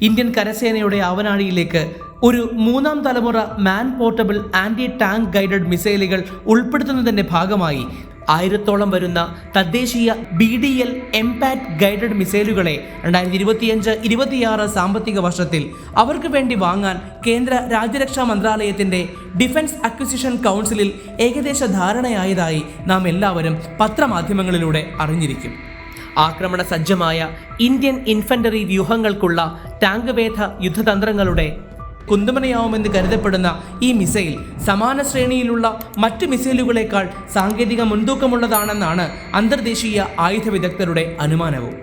Indian കരസേനയുടെ അവനാഴിയിലേക്ക് ഒരു മൂന്നാം തലമുറ man portable anti tank guided മിസൈലുകൾ ഉൾപ്പെടുത്തുന്നതിന്റെ ഭാഗമായി ആയിരത്തോളം വരുന്ന തദ്ദേശീയ B D L MPAT guided മിസൈലുകളെ രണ്ടായിരത്തി ഇരുപത്തിയഞ്ച് ഇരുപത്തിയാറ് സാമ്പത്തിക വർഷത്തിൽ അവർക്ക് വേണ്ടി വാങ്ങാൻ കേന്ദ്ര രാജ്യരക്ഷാ മന്ത്രാലയത്തിന്റെ ഡിഫൻസ് അക്വിസിഷൻ കൗൺസിലിൽ ഏകദേശ ധാരണയായതായി നാം എല്ലാവരും പത്രമാധ്യമങ്ങളിലൂടെ അറിഞ്ഞിരിക്കും. ആക്രമണ സജ്ജമായ ഇന്ത്യൻ ഇൻഫൻട്രി വ്യൂഹങ്ങൾക്കുള്ള ടാങ്ക് വേധ യുദ്ധതന്ത്രങ്ങളുടെ കുന്തുമനയാവുമെന്ന് കരുതപ്പെടുന്ന ഈ മിസൈൽ സമാന ശ്രേണിയിലുള്ള മറ്റ് മിസൈലുകളേക്കാൾ സാങ്കേതിക മുൻതൂക്കമുള്ളതാണെന്നാണ് അന്തർദേശീയ ആയുധ വിദഗ്ധരുടെ അനുമാനവും.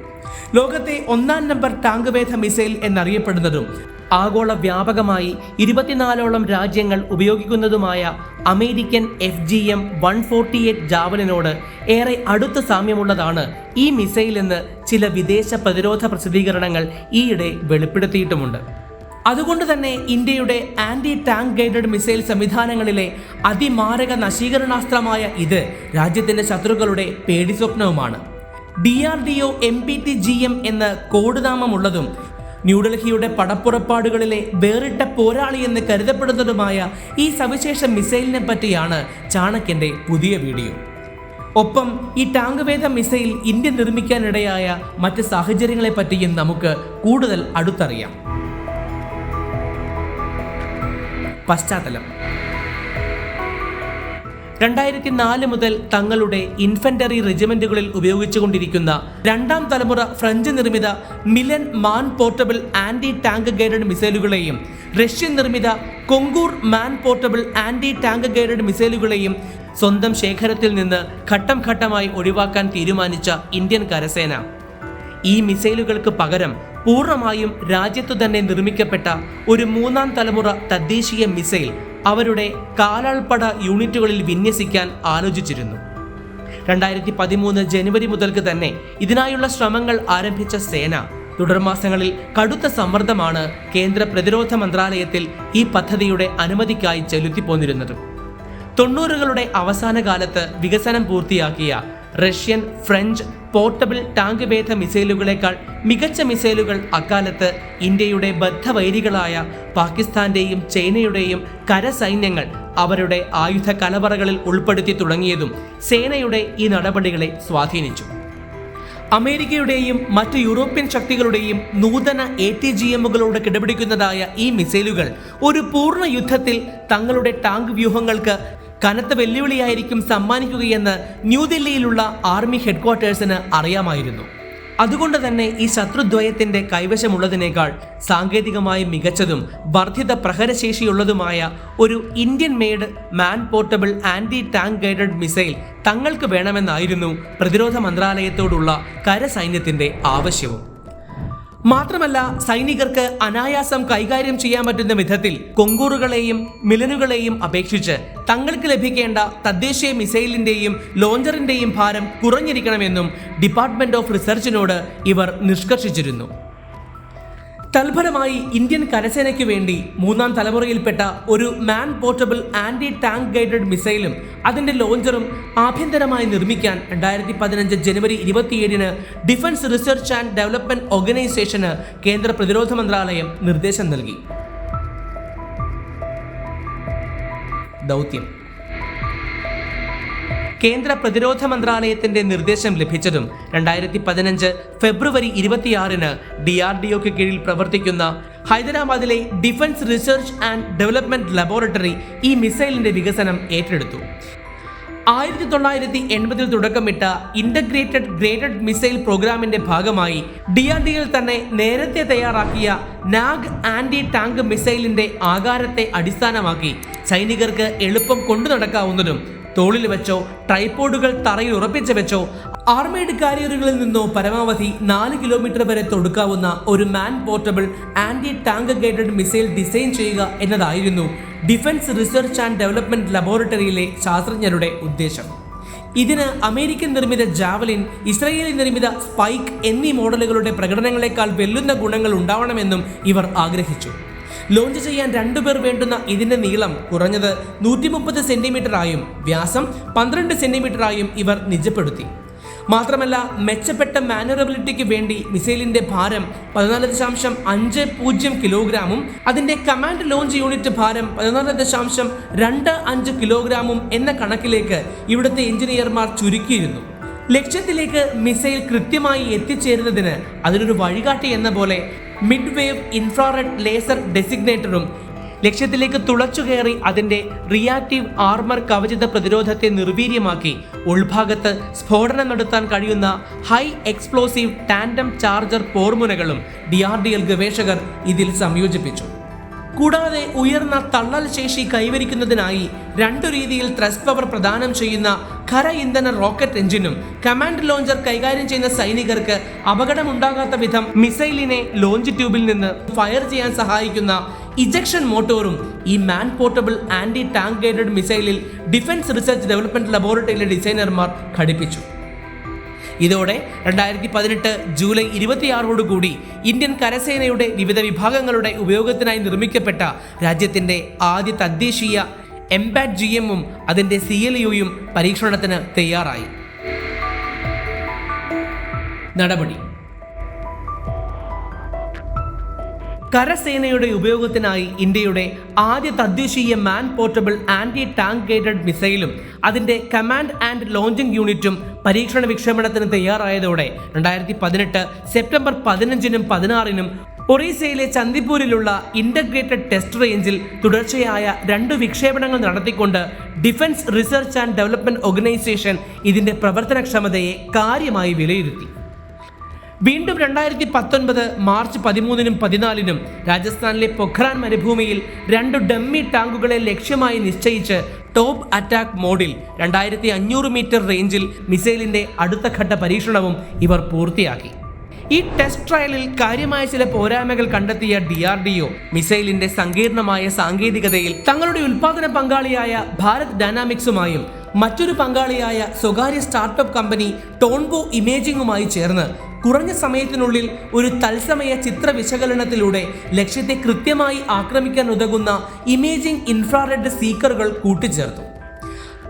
ലോകത്തെ ഒന്നാം നമ്പർ ടാങ്ക് വേധ മിസൈൽ എന്നറിയപ്പെടുന്നതും ആഗോള വ്യാപകമായി ഇരുപത്തിനാലോളം രാജ്യങ്ങൾ ഉപയോഗിക്കുന്നതുമായ American F G M one forty eight ജാവലിനോട് ഏറെ അടുത്ത സാമ്യമുള്ളതാണ് ഈ മിസൈൽ എന്ന് ചില വിദേശ പ്രതിരോധ പ്രസിദ്ധീകരണങ്ങൾ ഈയിടെ വെളിപ്പെടുത്തിയിട്ടുമുണ്ട്. അതുകൊണ്ട് തന്നെ ഇന്ത്യയുടെ ആന്റി ടാങ്ക് ഗൈഡഡ് മിസൈൽ സംവിധാനങ്ങളിലെ അതിമാരക നശീകരണാസ്ത്രമായ ഇത് രാജ്യത്തിന്റെ ശത്രുക്കളുടെ പേടി സ്വപ്നവുമാണ് D R D O M P T G M എന്ന കോഡ് നാമമുള്ളതും ന്യൂഡൽഹിയുടെ പടപ്പുറപ്പാടുകളിലെ വേറിട്ട പോരാളി എന്ന് കരുതപ്പെടുന്നതുമായ ഈ സവിശേഷ മിസൈലിനെ പറ്റിയാണ് ചാണക്യന്റെ പുതിയ വീഡിയോ. ഒപ്പം ഈ ടാങ്ക് വേദ മിസൈൽ ഇന്ത്യ നിർമ്മിക്കാനിടയായ മറ്റ് സാഹചര്യങ്ങളെ പറ്റിയും നമുക്ക് കൂടുതൽ അടുത്തറിയാം. പശ്ചാത്തലം. രണ്ടായിരത്തി നാല് മുതൽ തങ്ങളുടെ ഇൻഫന്ററി റെജിമെന്റുകളിൽ ഉപയോഗിച്ചുകൊണ്ടിരിക്കുന്ന രണ്ടാം തലമുറ ഫ്രഞ്ച് നിർമ്മിത Milan man portable anti tank guided മിസൈലുകളെയും Russian നിർമ്മിത Konkurs man portable anti tank guided മിസൈലുകളെയും സ്വന്തം ശേഖരത്തിൽ നിന്ന് ഘട്ടം ഘട്ടമായി ഒഴിവാക്കാൻ തീരുമാനിച്ച ഇന്ത്യൻ കരസേന. ഈ മിസൈലുകൾക്ക് പകരം പൂർണമായും രാജ്യത്തു തന്നെ നിർമ്മിക്കപ്പെട്ട ഒരു മൂന്നാം തലമുറ തദ്ദേശീയ മിസൈൽ അവരുടെ കാലാൾപ്പട യൂണിറ്റുകളിൽ വിന്യസിക്കാൻ ആലോചിച്ചിരുന്നു. രണ്ടായിരത്തി പതിമൂന്ന് ജനുവരി മുതൽക്ക് തന്നെ ഇതിനായുള്ള ശ്രമങ്ങൾ ആരംഭിച്ച സേന തുടർമാസങ്ങളിൽ കടുത്ത സമ്മർദ്ദമാണ് കേന്ദ്ര പ്രതിരോധ മന്ത്രാലയത്തിൽ ഈ പദ്ധതിയുടെ അനുമതിക്കായി ചെലുത്തിപ്പോന്നിരുന്നത്. തൊണ്ണൂറുകളുടെ അവസാന കാലത്ത് വികസനം പൂർത്തിയാക്കിയ റഷ്യൻ ഫ്രഞ്ച് പോർട്ടബിൾ ടാങ്ക് ഭേദ മിസൈലുകളേക്കാൾ മികച്ച മിസൈലുകൾ അക്കാലത്ത് ഇന്ത്യയുടെ ബദ്ധവൈരികളായ പാകിസ്ഥാന്റെയും ചൈനയുടെയും കരസൈന്യങ്ങൾ അവരുടെ ആയുധ കലവറകളിൽ ഉൾപ്പെടുത്തി തുടങ്ങിയതും സേനയുടെ ഈ നടപടികളെ സ്വാധീനിച്ചു. അമേരിക്കയുടെയും മറ്റ് യൂറോപ്യൻ ശക്തികളുടെയും നൂതന എ ടി ജി എമ്മുകളോട് കിടപിടിക്കുന്നതായ ഈ മിസൈലുകൾ ഒരു പൂർണ യുദ്ധത്തിൽ തങ്ങളുടെ ടാങ്ക് വ്യൂഹങ്ങൾക്ക് കനത്ത വെല്ലുവിളിയായിരിക്കും സമ്മാനിക്കുകയെന്ന് ന്യൂദില്ലിയിലുള്ള ആർമി ഹെഡ്ക്വാർട്ടേഴ്സിന് അറിയാമായിരുന്നു. അതുകൊണ്ട് തന്നെ ഈ ശത്രുദ്വയത്തിന്റെ കൈവശമുള്ളതിനേക്കാൾ സാങ്കേതികമായി മികച്ചതും വർദ്ധിത പ്രഹരശേഷിയുള്ളതുമായ ഒരു Indian made man portable anti tank guided missile തങ്ങൾക്ക് വേണമെന്നായിരുന്നു പ്രതിരോധ മന്ത്രാലയത്തോടുള്ള കരസൈന്യത്തിന്റെ ആവശ്യവും. മാത്രമല്ല സൈനികർക്ക് അനായാസം കൈകാര്യം ചെയ്യാൻ പറ്റുന്ന വിധത്തിൽ കൊങ്കൂറുകളെയും മിലനുകളെയും അപേക്ഷിച്ച് തങ്ങൾക്ക് ലഭിക്കേണ്ട തദ്ദേശീയ മിസൈലിന്റെയും ലോഞ്ചറിന്റെയും ഭാരം കുറഞ്ഞിരിക്കണമെന്നും ഡിപ്പാർട്ട്മെന്റ് ഓഫ് റിസർച്ചിനോട് ഇവർ നിഷ്കർഷിച്ചിരുന്നു. തൽഫലമായി ഇന്ത്യൻ കരസേനയ്ക്ക് വേണ്ടി മൂന്നാം തലമുറയിൽപ്പെട്ട ഒരു man portable anti tank guided മിസൈലും അതിന്റെ ലോഞ്ചറും ആഭ്യന്തരമായി നിർമ്മിക്കാൻ രണ്ടായിരത്തി പതിനഞ്ച് ജനുവരി ഇരുപത്തിയേഴിന് ഡിഫൻസ് റിസർച്ച് ആൻഡ് ഡെവലപ്മെന്റ് ഓർഗനൈസേഷന് കേന്ദ്ര പ്രതിരോധ മന്ത്രാലയം നിർദ്ദേശം നൽകി. ദൗത്യം. കേന്ദ്ര പ്രതിരോധ മന്ത്രാലയത്തിന്റെ നിർദ്ദേശം ലഭിച്ചതും രണ്ടായിരത്തി പതിനഞ്ച് ഫെബ്രുവരി ഇരുപത്തിയാറിന് ഡി ആർ ഡി ഒക്ക് കീഴിൽ പ്രവർത്തിക്കുന്ന ഹൈദരാബാദിലെ defence research and development laboratory ഈ മിസൈലിന്റെ വികസനം ഏറ്റെടുത്തു. ആയിരത്തി തൊള്ളായിരത്തി എൺപതിൽ തുടക്കമിട്ട ഇന്റഗ്രേറ്റഡ് ഗ്രേഡഡ് മിസൈൽ പ്രോഗ്രാമിന്റെ ഭാഗമായി ഡി ആർ ഡി തന്നെ നേരത്തെ തയ്യാറാക്കിയ നാഗ് ആന്റി ടാങ്ക് മിസൈലിന്റെ ആകാരത്തെ അടിസ്ഥാനമാക്കി സൈനികർക്ക് എളുപ്പം കൊണ്ടു നടക്കാവുന്നതും തോളിൽ വെച്ചോ ട്രൈപോഡുകൾ തറയിൽ ഉറപ്പിച്ച് വെച്ചോ ആർമേഡ് കാരിയറുകളിൽ നിന്നോ പരമാവധി നാല് കിലോമീറ്റർ വരെ തൊടുക്കാവുന്ന ഒരു man portable anti tank guided missile design ചെയ്യുക എന്നതായിരുന്നു ഡിഫൻസ് റിസർച്ച് ആൻഡ് ഡെവലപ്മെന്റ് ലബോറട്ടറിയിലെ ശാസ്ത്രജ്ഞരുടെ ഉദ്ദേശം. ഇതിന് അമേരിക്കൻ നിർമ്മിത ജാവലിൻ ഇസ്രയേലി നിർമ്മിത സ്പൈക്ക് എന്നീ മോഡലുകളുടെ പ്രകടനങ്ങളെക്കാൾ വെല്ലുന്ന ഗുണങ്ങൾ ഉണ്ടാവണമെന്നും ഇവർ ആഗ്രഹിച്ചു. ലോഞ്ച് ചെയ്യാൻ രണ്ടുപേർ വേണ്ടുന്ന ഇതിന്റെ നീളം കുറഞ്ഞത് നൂറ്റി മുപ്പത് സെന്റിമീറ്റർ ആയും വ്യാസം പന്ത്രണ്ട് സെന്റിമീറ്ററായും ഇവർ നിജപ്പെടുത്തി. മാത്രമല്ല മെച്ചപ്പെട്ട മാനുവറബിലിറ്റിക്ക് വേണ്ടി മിസൈലിന്റെ ഭാരം പതിനാല് ദശാംശം അഞ്ച് പൂജ്യം കിലോഗ്രാമും അതിന്റെ കമാൻഡ് ലോഞ്ച് യൂണിറ്റ് ഭാരം പതിനാല് ദശാംശം രണ്ട് അഞ്ച് കിലോഗ്രാമും എന്ന കണക്കിലേക്ക് ഇവിടുത്തെ എഞ്ചിനീയർമാർ ചുരുക്കിയിരുന്നു. ലക്ഷ്യത്തിലേക്ക് മിസൈൽ കൃത്യമായി എത്തിച്ചേരുന്നതിന് അതിനൊരു വഴികാട്ടി എന്ന പോലെ മിഡ് വേവ് ഇൻഫ്രാറെഡ് ലേസർ ഡെസിഗ്നേറ്ററും ലക്ഷ്യത്തിലേക്ക് തുളച്ചു കയറി അതിന്റെ റിയാക്റ്റീവ് ആർമർ കവചിത പ്രതിരോധത്തെ നിർവീര്യമാക്കി ഉൾഭാഗത്ത് സ്ഫോടനം നടത്താൻ കഴിയുന്ന ഹൈ എക്സ്പ്ലോസീവ് ടാൻഡം ചാർജർ പോർമുനകളും ഡി ഗവേഷകർ ഇതിൽ സംയോജിപ്പിച്ചു. കൂടാതെ ഉയർന്ന തള്ളൽ ശേഷി കൈവരിക്കുന്നതിനായി രണ്ടു രീതിയിൽ ത്രസ്റ്റ് പവർ പ്രദാനം ചെയ്യുന്ന ഖര ഇന്ധന റോക്കറ്റ് എഞ്ചിനും കമാൻഡ് ലോഞ്ചർ കൈകാര്യം ചെയ്യുന്ന സൈനികർക്ക് അപകടമുണ്ടാകാത്ത വിധം മിസൈലിനെ ലോഞ്ച് ട്യൂബിൽ നിന്ന് ഫയർ ചെയ്യാൻ സഹായിക്കുന്ന ഇജക്ഷൻ മോട്ടോറും ഈ man portable anti tank guided മിസൈലിൽ defence research development ലബോറട്ടറിയിലെ ഡിസൈനർമാർ ഘടിപ്പിച്ചു. ഇതോടെ രണ്ടായിരത്തി പതിനെട്ട് ജൂലൈ ഇരുപത്തിയാറോടുകൂടി ഇന്ത്യൻ കരസേനയുടെ വിവിധ വിഭാഗങ്ങളുടെ ഉപയോഗത്തിനായി നിർമ്മിക്കപ്പെട്ട രാജ്യത്തിന്റെ ആദ്യ തദ്ദേശീയ എംപാറ്റ് ജി എമ്മും അതിന്റെ സി എൽ യുയും പരീക്ഷണത്തിന് തയ്യാറായി. നടപടി. കരസേനയുടെ ഉപയോഗത്തിനായി ഇന്ത്യയുടെ ആദ്യ തദ്ദേശീയ man portable anti tank guided മിസൈലും അതിന്റെ കമാൻഡ് ആൻഡ് ലോഞ്ചിംഗ് യൂണിറ്റും പരീക്ഷണ വിക്ഷേപണത്തിന് തയ്യാറായതോടെ രണ്ടായിരത്തി പതിനെട്ട് സെപ്റ്റംബർ പതിനഞ്ചിനും പതിനാറിനും ഒറീസയിലെ ചന്ദിപ്പൂരിലുള്ള ഇന്റഗ്രേറ്റഡ് ടെസ്റ്റ് റേഞ്ചിൽ തുടർച്ചയായ രണ്ട് വിക്ഷേപണങ്ങൾ നടത്തിക്കൊണ്ട് defence research and development organisation ഇതിന്റെ പ്രവർത്തനക്ഷമതയെ കാര്യമായി വിലയിരുത്തി. വീണ്ടും രണ്ടായിരത്തി പത്തൊൻപത് മാർച്ച് പതിമൂന്നിനും പതിനാലിനും രാജസ്ഥാനിലെ പൊഖ്രാൻ മരുഭൂമിയിൽ രണ്ട് ഡമ്മി ടാങ്കുകളെ ലക്ഷ്യമായി നിശ്ചയിച്ച് ടോപ്പ് അറ്റാക്ക് മോഡിൽ രണ്ടായിരത്തി അഞ്ഞൂറ് മീറ്റർ റേഞ്ചിൽ മിസൈലിന്റെ അടുത്ത ഘട്ട പരീക്ഷണവും ഇവർ പൂർത്തിയാക്കി. ഈ ടെസ്റ്റ് ട്രയലിൽ കാര്യമായ ചില പോരായ്മകൾ കണ്ടെത്തിയ ഡി ആർ ഡി ഒ മിസൈലിന്റെ സങ്കീർണമായ സാങ്കേതികതയിൽ തങ്ങളുടെ ഉൽപാദന പങ്കാളിയായ ഭാരത് ഡൈനാമിക്സുമായും മറ്റൊരു പങ്കാളിയായ സ്വകാര്യ സ്റ്റാർട്ടപ്പ് കമ്പനി ടോൺബോ ഇമേജിംഗുമായി ചേർന്ന് കുറഞ്ഞ സമയത്തിനുള്ളിൽ ഒരു തത്സമയ ചിത്ര വിശകലനത്തിലൂടെ ലക്ഷ്യത്തെ കൃത്യമായി ആക്രമിക്കാൻ ഉതകുന്ന ഇമേജിംഗ് ഇൻഫ്രാറെഡ് സീക്കറുകൾ കൂട്ടിച്ചേർത്തു.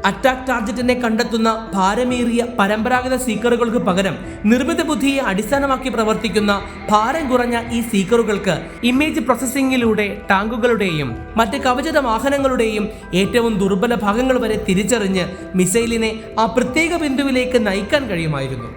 അറ്റാക്ക് ടാർജറ്റിനെ കണ്ടെത്തുന്ന ഭാരമേറിയ പരമ്പരാഗത സീക്കറുകൾക്ക് പകരം നിർമ്മിത ബുദ്ധിയെ അടിസ്ഥാനമാക്കി പ്രവർത്തിക്കുന്ന ഭാരം കുറഞ്ഞ ഈ സീക്കറുകൾക്ക് ഇമേജ് പ്രോസസ്സിംഗിലൂടെ ടാങ്കുകളുടെയും മറ്റ് കവചിത വാഹനങ്ങളുടെയും ഏറ്റവും ദുർബല ഭാഗങ്ങൾ വരെ തിരിച്ചറിഞ്ഞ് മിസൈലിനെ ആ പ്രത്യേക ബിന്ദുവിലേക്ക് നയിക്കാൻ കഴിയുമായിരുന്നു.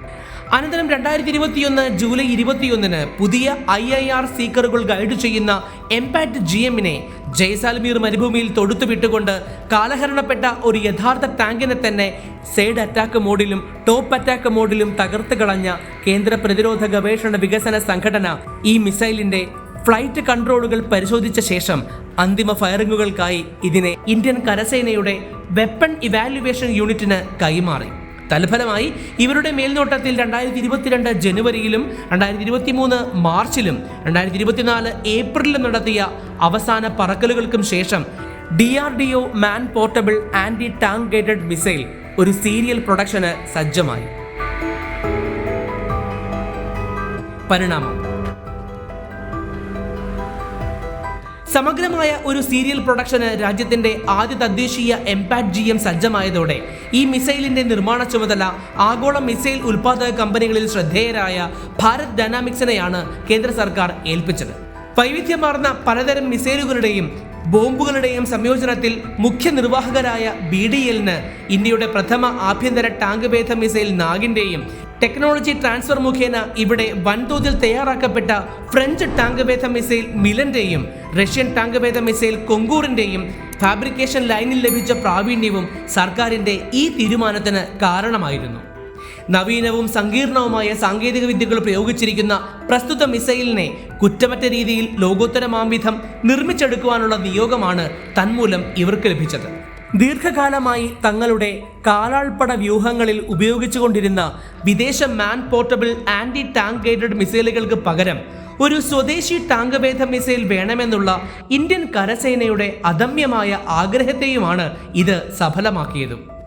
അനന്തരം രണ്ടായിരത്തി ഇരുപത്തിയൊന്ന് ജൂലൈ ഇരുപത്തിയൊന്നിന് പുതിയ ഐ ഐ ആർ സീക്കറുകൾ ഗൈഡ് ചെയ്യുന്ന എംപാറ്റ് ജി എമ്മിനെ ജയ്സാൽമീർ മരുഭൂമിയിൽ തൊടുത്തു വിട്ടുകൊണ്ട് കാലഹരണപ്പെട്ട ഒരു യഥാർത്ഥ ടാങ്കിനെ തന്നെ സൈഡ് അറ്റാക്ക് മോഡിലും ടോപ്പ് അറ്റാക്ക് മോഡിലും തകർത്ത് കളഞ്ഞ കേന്ദ്ര പ്രതിരോധ ഗവേഷണ വികസന സംഘടന ഈ മിസൈലിന്റെ ഫ്ലൈറ്റ് കൺട്രോളുകൾ പരിശോധിച്ച ശേഷം അന്തിമ ഫയറിങ്ങുകൾക്കായി ഇതിനെ ഇന്ത്യൻ കരസേനയുടെ വെപ്പൺ ഇവാലുവേഷൻ യൂണിറ്റിന് കൈമാറി. തൽഫലമായി ഇവരുടെ മേൽനോട്ടത്തിൽ രണ്ടായിരത്തി ഇരുപത്തിരണ്ട് ജനുവരിയിലും രണ്ടായിരത്തി ഇരുപത്തി മൂന്ന് മാർച്ചിലും രണ്ടായിരത്തി ഇരുപത്തിനാല് ഏപ്രിലിലും നടത്തിയ അവസാന പറക്കലുകൾക്കും ശേഷം D R D O man portable anti tank guided missile ഒരു സീരിയൽ പ്രൊഡക്ഷന് സജ്ജമായി. പരിണാമം. സമഗ്രമായ ഒരു സീരിയൽ പ്രൊഡക്ഷന് രാജ്യത്തിന്റെ ആദ്യ തദ്ദേശീയ എംപാറ്റ് ജി എം സജ്ജമായതോടെ ഈ മിസൈലിന്റെ നിർമ്മാണ ചുമതല ആഗോള മിസൈൽ ഉൽപാദക കമ്പനികളിൽ ശ്രദ്ധേയരായ ഭാരത് ഡൈനാമിക്സിനെയാണ് കേന്ദ്ര സർക്കാർ ഏൽപ്പിച്ചത്. വൈവിധ്യമാർന്ന പലതരം മിസൈലുകളുടെയും ബോംബുകളുടെയും സംയോജനത്തിൽ മുഖ്യ നിർവാഹകരായ ബി ഡി എല്ലിന് ഇന്ത്യയുടെ പ്രഥമ ആഭ്യന്തര ടാങ്ക് ഭേദ മിസൈൽ നാഗിന്റെയും ടെക്നോളജി ട്രാൻസ്ഫർ മുഖേന ഇവിടെ വൻതോതിൽ തയ്യാറാക്കപ്പെട്ട ഫ്രഞ്ച് ടാങ്ക് ഭേദ മിസൈൽ മിലന്റെയും റഷ്യൻ ടാങ്ക് ഭേദ മിസൈൽ കൊങ്കൂറിന്റെയും ഫാബ്രിക്കേഷൻ ലൈനിൽ ലഭിച്ച പ്രാവീണ്യവും സർക്കാരിന്റെ ഈ തീരുമാനത്തിന് കാരണമായിരുന്നു. നവീനവും സങ്കീർണവുമായ സാങ്കേതിക വിദ്യകൾ പ്രയോഗിച്ചിരിക്കുന്ന പ്രസ്തുത മിസൈലിനെ കുറ്റമറ്റ രീതിയിൽ ലോകോത്തരമാംവിധം നിർമ്മിച്ചെടുക്കുവാനുള്ള നിയോഗമാണ് തന്മൂലം ഇവർക്ക് ലഭിച്ചത്. ദീർഘകാലമായി തങ്ങളുടെ കാലാൾപ്പട വ്യൂഹങ്ങളിൽ ഉപയോഗിച്ചുകൊണ്ടിരുന്ന വിദേശ man portable anti tank guided മിസൈലുകൾക്ക് പകരം ഒരു സ്വദേശി ടാങ്ക് ഭേദ മിസൈൽ വേണമെന്നുള്ള ഇന്ത്യൻ കരസേനയുടെ അദമ്യമായ ആഗ്രഹത്തെയുമാണ് ഇത് സഫലമാക്കിയതും.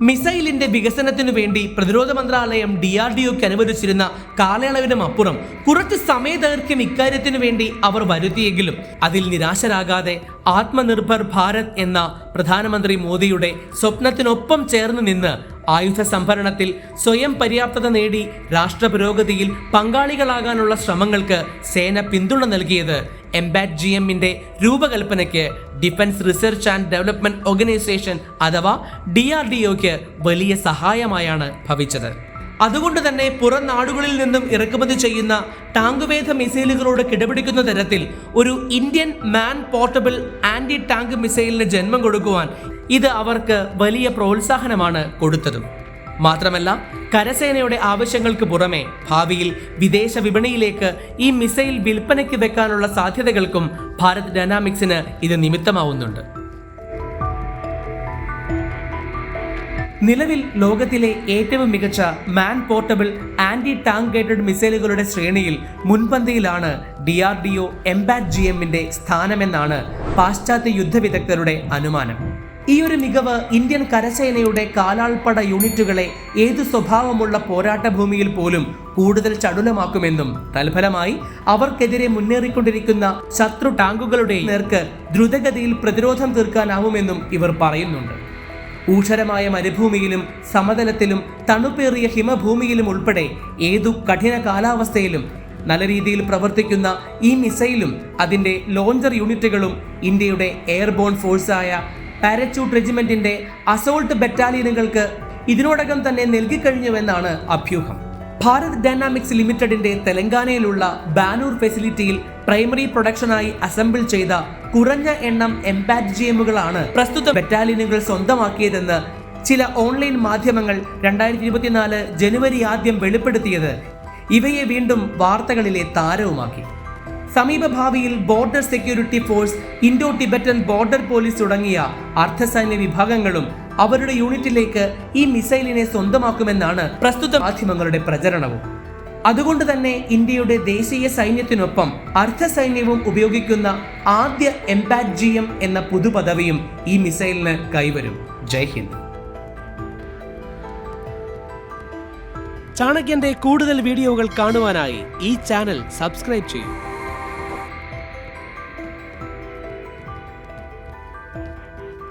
മിസൈലിന്റെ വികസനത്തിനു വേണ്ടി പ്രതിരോധ മന്ത്രാലയം ഡി ആർ ഡി ഒക്ക് അനുവദിച്ചിരുന്ന കാലയളവിനും അപ്പുറം കുറച്ച് സമയദൈർഘ്യം ഇക്കാര്യത്തിനു വേണ്ടി അവർ വരുത്തിയെങ്കിലും അതിൽ നിരാശരാകാതെ ആത്മനിർഭർ ഭാരത് എന്ന പ്രധാനമന്ത്രി മോദിയുടെ സ്വപ്നത്തിനൊപ്പം ചേർന്ന് നിന്ന് ആയുധ സംഭരണത്തിൽ സ്വയം പര്യാപ്തത നേടി രാഷ്ട്ര പുരോഗതിയിൽ പങ്കാളികളാകാനുള്ള ശ്രമങ്ങൾക്ക് സേന പിന്തുണ നൽകിയത് എംബാറ്റ് ജി എമ്മിന്റെ രൂപകൽപ്പനയ്ക്ക് defence research and development organisation അഥവാ ഡി ആർ ഡി ഒക്ക് വലിയ സഹായമായാണ് ഭവിച്ചത്. അതുകൊണ്ട് തന്നെ പുറം നാടുകളിൽ നിന്നും ഇറക്കുമതി ചെയ്യുന്ന ടാങ്കുവേധ മിസൈലുകളോട് കിടപിടിക്കുന്ന തരത്തിൽ ഒരു Indian man portable anti tank മിസൈലിന് ജന്മം കൊടുക്കുവാൻ ഇത് അവർക്ക് വലിയ പ്രോത്സാഹനമാണ് കൊടുത്തതും. മാത്രമല്ല കരസേനയുടെ ആവശ്യങ്ങൾക്ക് പുറമെ ഭാവിയിൽ വിദേശ വിപണിയിലേക്ക് ഈ മിസൈൽ വിൽപ്പനയ്ക്ക് വെക്കാനുള്ള സാധ്യതകൾക്കും ഭാരത് ഡൈനാമിക്സിന് ഇത് നിമിത്തമാവുന്നുണ്ട്. നിലവിൽ ലോകത്തിലെ ഏറ്റവും മികച്ച man portable anti tank guided മിസൈലുകളുടെ ശ്രേണിയിൽ മുൻപന്തിയിലാണ് D R D O MPAT G എമ്മിന്റെ സ്ഥാനമെന്നാണ് പാശ്ചാത്യ യുദ്ധവിദഗ്ധരുടെ അനുമാനം. ഈ ഒരു മികവ് ഇന്ത്യൻ കരസേനയുടെ കാലാൾപ്പട യൂണിറ്റുകളെ ഏതു സ്വഭാവമുള്ള പോരാട്ടഭൂമിയിൽ പോലും കൂടുതൽ ചടുലമാക്കുമെന്നും തൽഫലമായി അവർക്കെതിരെ മുന്നേറിക്കൊണ്ടിരിക്കുന്ന ശത്രു ടാങ്കുകളുടെ നേർക്ക് ദ്രുതഗതിയിൽ പ്രതിരോധം തീർക്കാനാവുമെന്നും ഇവർ പറയുന്നുണ്ട്. ഊഷരമായ മരുഭൂമിയിലും സമതലത്തിലും തണുപ്പേറിയ ഹിമഭൂമിയിലും ഉൾപ്പെടെ ഏതു കഠിന കാലാവസ്ഥയിലും നല്ല രീതിയിൽ പ്രവർത്തിക്കുന്ന ഈ മിസൈലും അതിന്റെ ലോഞ്ചർ യൂണിറ്റുകളും ഇന്ത്യയുടെ എയർബോൺ ഫോഴ്സായ പാരച്യൂട്ട് റെജിമെന്റിന്റെ അസോൾട്ട് ബറ്റാലിയനുകൾക്ക് ഇതിനോടകം തന്നെ നൽകിക്കഴിഞ്ഞുവെന്നാണ് അഭ്യൂഹം. ഭാരത് ഡൈനാമിക്സ് ലിമിറ്റഡിന്റെ തെലങ്കാനയിലുള്ള ബാനൂർ ഫെസിലിറ്റിയിൽ പ്രൈമറി പ്രൊഡക്ഷനായി അസംബിൾ ചെയ്ത കുറഞ്ഞ എണ്ണം എംപാറ്റ് ജി എമ്മുകളാണ് പ്രസ്തുത ബറ്റാലിയനുകൾ സ്വന്തമാക്കിയതെന്ന് ചില ഓൺലൈൻ മാധ്യമങ്ങൾ രണ്ടായിരത്തി ഇരുപത്തിനാല് ജനുവരി ആദ്യം വെളിപ്പെടുത്തിയത്. ഇവയെ വീണ്ടും വാർത്തകളിലെ താരവുമാക്കി. സമീപഭാവിയിൽ border security force Indo Tibetan border police തുടങ്ങിയ അർദ്ധസൈന്യ വിഭാഗങ്ങളും അവരുടെ യൂണിറ്റിലേക്ക് ഈ മിസൈലിനെ സ്വന്തമാക്കുമെന്നാണ് പ്രസ്തുത മാധ്യമങ്ങളുടെ പ്രചരണവും. അതുകൊണ്ട് തന്നെ ഇന്ത്യയുടെ ദേശീയ സൈന്യത്തിനൊപ്പം അർദ്ധസൈന്യവും ഉപയോഗിക്കുന്ന ആദ്യ എംപാറ്റ് ജി എം എന്ന പുതുപദവിയും ഈ മിസൈലിന് കൈവരും. ജയ് ഹിന്ദ്. ചാണക്യന്റെ കൂടുതൽ വീഡിയോകൾ കാണുവാനായി ഈ ചാനൽ സബ്സ്ക്രൈബ് ചെയ്യൂ.